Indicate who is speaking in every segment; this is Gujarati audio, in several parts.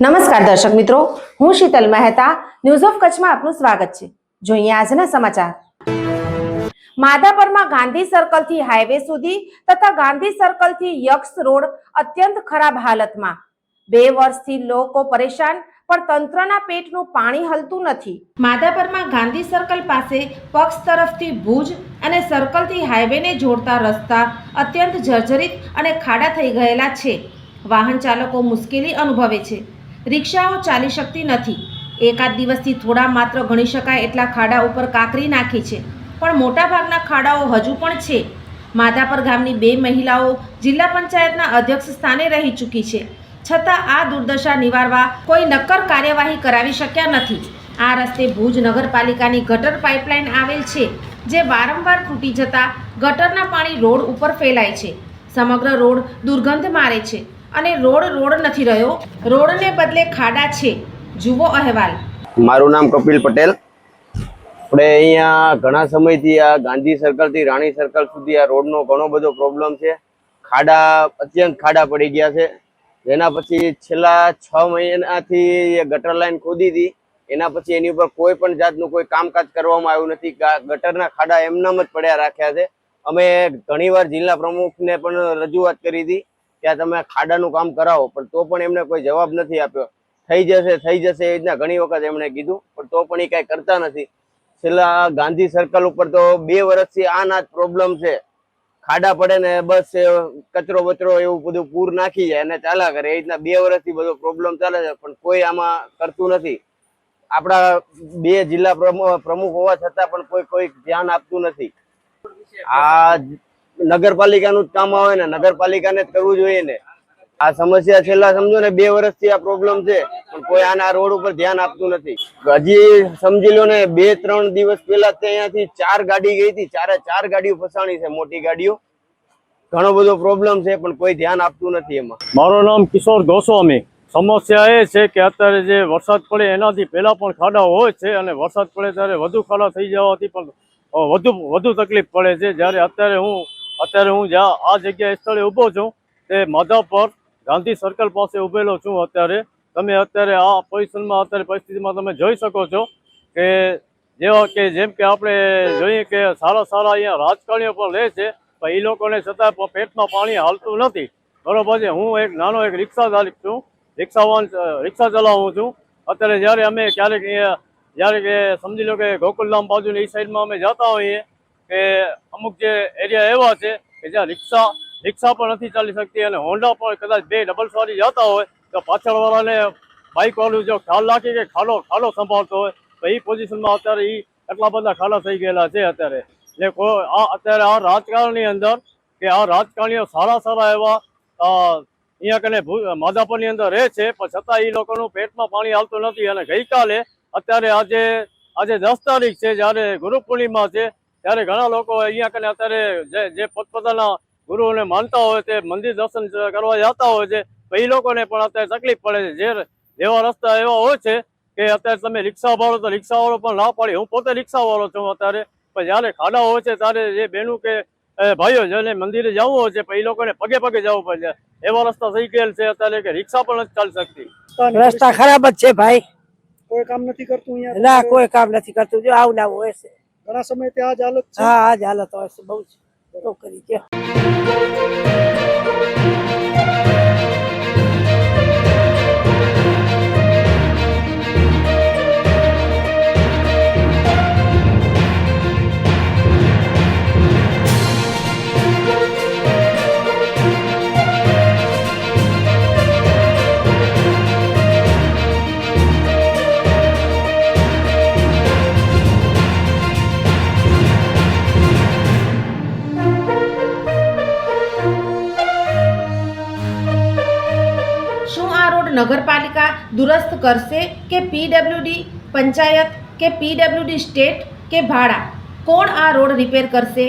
Speaker 1: નમસ્કાર દર્શક મિત્રો, હું શીતલ મહેતા ન્યૂઝ ઓફ કચ્છમાં આપનું સ્વાગત છે. જોઈએ આજના સમાચાર. માધાપરમાં ગાંધી સર્કલથી હાઈવે સુધી તથા ગાંધી સર્કલથી યક્ષ રોડ અત્યંત ખરાબ હાલતમાં. બે વર્ષથી લોકો પરેશાન, પણ તંત્રના પેટનું પાણી હલતું નથી. માધાપરમાં ગાંધી સર્કલ પાસે પક્ષ તરફથી ભુજ અને સર્કલથી હાઈવેને જોડતા રસ્તા અત્યંત જર્જરિત અને ખાડા થઈ ગયેલા છે. વાહન ચાલકો મુશ્કેલી અનુભવે છે. રિક્ષાઓ ચાલી શકતી નથી. એકાદ દિવસથી થોડા માત્ર ગણી શકાય એટલા ખાડા ઉપર કાંકરી નાખી છે. પણ મોટાભાગના ખાડાઓ હજુ પણ છે. માધાપર ગામની બે મહિલાઓ જિલ્લા પંચાયતના અધ્યક્ષ સ્થાને રહી ચૂકી છે. છતાં આ દુર્દશા નિવારવા કોઈ નક્કર કાર્યવાહી કરાવી શક્યા નથી. આ રસ્તે ભુજ નગરપાલિકાની ગટર પાઇપલાઇન આવેલ છે, જે વારંવાર તૂટી જતાં ગટરના પાણી રોડ ઉપર ફેલાય છે. સમગ્ર રોડ દુર્ગંધ મારે છે. અને રોડ રોડ નથી રહ્યો. રોડને બદલે ખાડા છે. જુઓ અહેવાલ.
Speaker 2: મારું નામ કપિલ પટેલ. આપણે અહીંયા ઘણા સમયથી આ ગાંધી સર્કલથી રાણી સર્કલ સુધી આ રોડનો ઘણો બધો પ્રોબ્લેમ છે. ખાડા, અત્યંત ખાડા પડી ગયા છે. જેના પછી છેલ્લા છ મહિનાથી ગટર લાઈન ખોદી હતી એના પછી એની ઉપર કોઈ પણ જાતનું કોઈ કામકાજ કરવામાં આવ્યું નથી. ગટરના ખાડા એમનામ જ પડ્યા રાખ્યા છે. અમે ઘણીવાર જિલ્લા પ્રમુખને પણ રજૂઆત કરી હતી આ તમે ખાડાનું કામ કરાવો, પણ તો પણ એમને કોઈ જવાબ નથી આપ્યો. થઈ જશે થઈ જશે એ રીતના ઘણી વખત એમણે કીધું, પણ તો પણ એ કાંઈ કરતા નથી. છેલ્લા ગાંધી સર્કલ ઉપર તો બે વર્ષથી આ ના પ્રોબ્લેમ છે. ખાડા પડે ને બસ કચરો બચરો એવું બધું પૂર નાખી જાય અને ચાલ્યા કરે. એ રીતના બે વર્ષથી બધો પ્રોબ્લેમ ચાલે છે, પણ કોઈ આમાં કરતું નથી. આપણા બે જિલ્લા પ્રમુ- પ્રમુખ હોવા છતાં પણ કોઈ કોઈ ધ્યાન આપતું નથી. આ નગરપાલિકાનું જ કામ આવે ને નગરપાલિકાને જ કરવું જોઈએ ને. આ સમસ્યા છેલ્લા સમજો ને બે વર્ષથી આ પ્રોબ્લેમ છે, પણ કોઈ આના રોડ ઉપર ધ્યાન આપતું નથી. હજી સમજી લો ને, બે ત્રણ દિવસ પહેલા અહીંયાથી ચાર ગાડી ગઈ હતી, ચારે ચાર ગાડીઓ ફસાણી છે, મોટી ગાડીઓ. ઘણો બધો પ્રોબ્લેમ છે, પણ કોઈ ધ્યાન આપતું નથી એમાં.
Speaker 3: મારું નામ કિશોર ગોસ્વામી. સમસ્યા એ છે કે અત્યારે જે વરસાદ પડે એનાથી પહેલાં પણ ખાડા હોય છે અને વરસાદ પડે ત્યારે વધુ ખાડા થઈ જવાથી પણ વધુ વધુ તકલીફ પડે છે. જ્યારે અત્યારે હું અત્યારે હું જ્યાં આ જગ્યાએ સ્થળે ઊભો છું, તે માધાપર ગાંધી સર્કલ પાસે ઊભેલો છું અત્યારે. તમે અત્યારે આ પોઝિશનમાં અત્યારે પરિસ્થિતિમાં તમે જોઈ શકો છો કે જેવા કે જેમ કે આપણે જોઈએ કે સારા સારા અહીંયા રાજકારણીઓ પણ રહે છે, પણ એ લોકોને છતાં પેટમાં પાણી હાલતું નથી. બરોબર છે, હું એક નાનો એક રિક્ષા ચાલક છું રિક્ષાવાન રિક્ષા ચલાવું છું. અત્યારે જ્યારે અમે ક્યારેક જ્યારે કે સમજી લો કે ગોકુલધામ બાજુની એ સાઈડમાં અમે જતા હોઈએ કે અમુક જે એરિયા એવા છે કે જ્યાં રિક્ષા રિક્ષા પણ નથી ચાલી શકતી અને હોન્ડા પણ કદાચ બે ડબલ સવારી જતા હોય તો પાછળવાળાને બાઇક વાળું જો ખ્યાલ રાખે કે ખાલો ખાલો સંભાળતો હોય, તો એ પોઝિશનમાં અત્યારે એ એટલા બધા ખાલા થઈ ગયેલા છે અત્યારે. એટલે કોઈ આ અત્યારે આ રાજકારણની અંદર કે આ રાજકારણીઓ સારા સારા એવા અહીંયા કને માધાપરની અંદર રહે છે, પણ છતાં એ લોકોનું પેટમાં પાણી આવતું નથી અને ગઈકાલે અત્યારે આજે આજે દસ તારીખ છે, જ્યારે ગુરુ પૂર્ણિમા છે ત્યારે ઘણા લોકો અહીંયા કને અત્યારે જે જે પોતપોતાના ગુરુઓને માનતા હોય તે મંદિર દર્શન કરવા જતા હોય છે તો એ લોકોને પણ અત્યારે તકલીફ પડે છે. જે એવા રસ્તા એવા હોય છે કે અત્યારે તમે રિક્ષા વાળો તો રિક્ષા વાળો પણ ના પાડી. હું પોતે રિક્ષાવાળો છું અત્યારે. પણ જ્યારે ખાડા હોય છે ત્યારે જે બહેનું કે ભાઈઓ જેને મંદિરે જવું હોય છે એ લોકોને પગે પગે જવું પડે એવા રસ્તા થઈ ગયેલ છે અત્યારે કે રિક્ષા પણ નથી ચાલી શકતી.
Speaker 4: રસ્તા ખરાબ જ છે ભાઈ.
Speaker 5: કોઈ કામ નથી કરતું
Speaker 4: ના કોઈ કામ નથી કરતું. જો આવું ના હોય છે.
Speaker 5: ઘણા સમયથી આ જ હાલત છે?
Speaker 4: હા, આ જ હાલત હોય છે. બહુ છે કરી કે
Speaker 1: નગરપાલિકા દુરસ્ત કરશે કે પીડબ્લ્યુડી પંચાયત કે પીડબ્લ્યુડી સ્ટેટ કે ભાડા? કોણ આ રોડ રિપેર કરશે?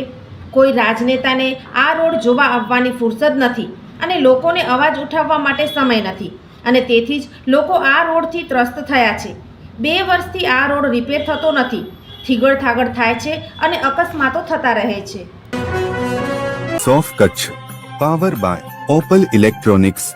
Speaker 1: કોઈ રાજનેતાને આ રોડ જોવા આવવાની ફુરસદ નથી અને લોકોને અવાજ ઉઠાવવા માટે સમય નથી. અને તેથી જ લોકો આ રોડથી ત્રસ્ત થયા છે. બે વર્ષથી આ રોડ રિપેર થતો નથી. થીગડ થાગડ થાય છે અને અકસ્માતો થતા રહે છે.
Speaker 6: સોફ Kutch, power by Opal electronics.